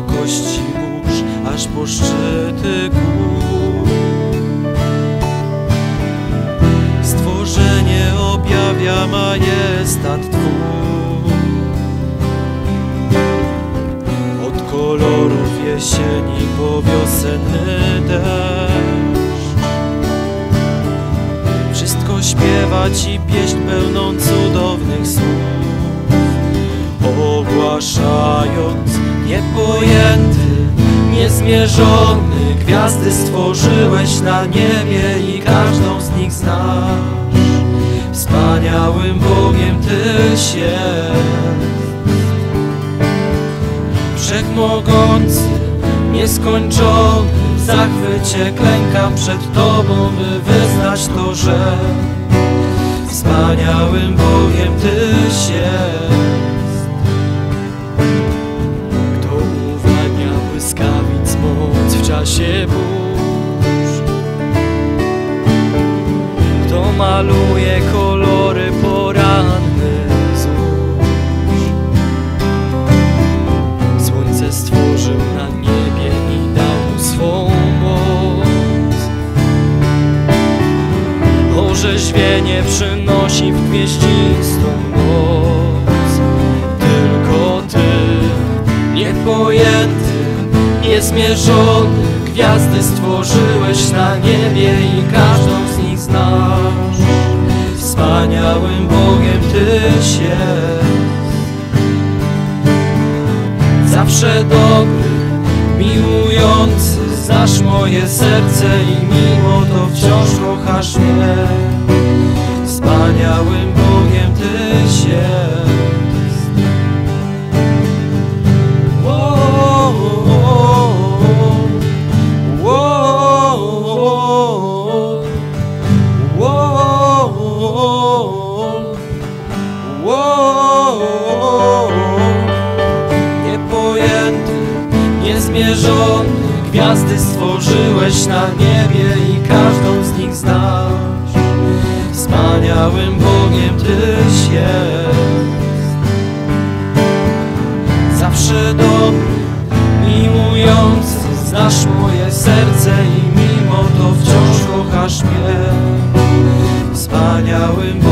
kości burz, aż po szczyty gór. Stworzenie objawia majestat Twój. Od kolorów jesieni po wiosenny deszcz. Wszystko śpiewa Ci pieśń pełną cudownych słów, ogłaszając niepojęty, niezmierzony Gwiazdy stworzyłeś na niebie i każdą z nich znasz. Wspaniałym Bogiem Tyś jest Wszechmogący, nieskończony W zachwycie klękam przed Tobą, by wyznać to, że Wspaniałym Bogiem czasie burz. Kto maluje kolory porannych zórz Słońce stworzył na niebie i dał mu swą moc. Orzeźwienie przynosi w gwieździstą noc Tylko Ty, niepojęty, niezmierzony Gwiazdy stworzyłeś na niebie i każdą z nich znasz Wspaniałym Bogiem Tyś jest zawsze dobry, miłujący, znasz moje serce i mimo to wciąż kochasz mnie. Wspaniałym Bogiem Tyś Gwiazdy stworzyłeś na niebie i każdą z nich znasz. Wspaniałym Bogiem Tyś jest. Zawsze dobry, miłujący Znasz moje serce i mimo to wciąż kochasz mnie. Wspaniałym